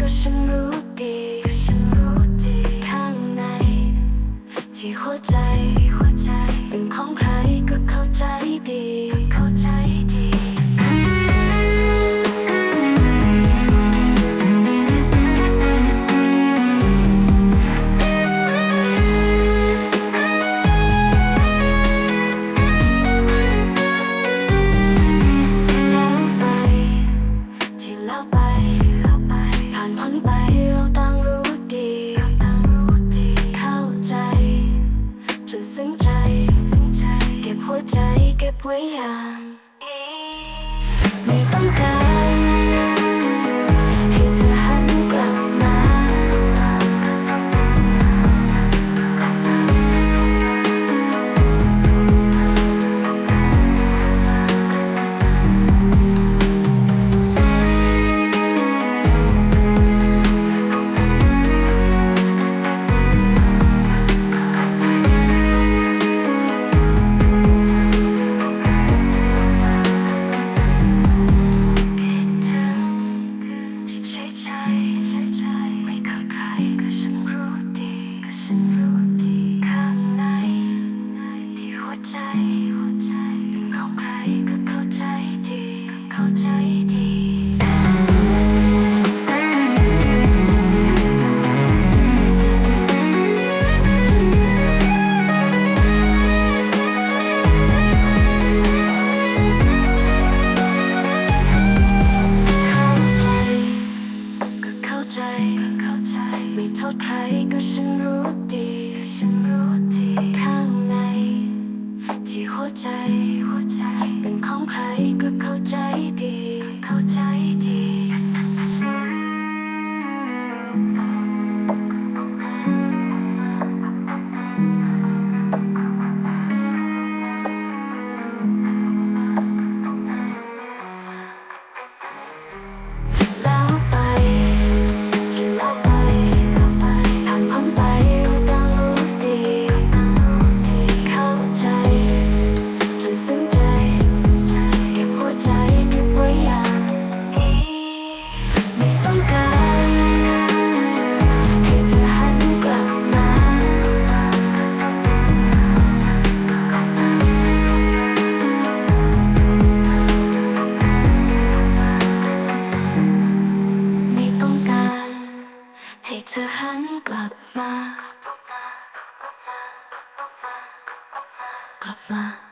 ก็ฉันรู้ดีข้างในที่หัวใจ ใจ ไม่โทษใครก็ฉันรู้ดี ข้างใน ที่หัวใจ เป็นของใครก็เข้าใจ 好吧。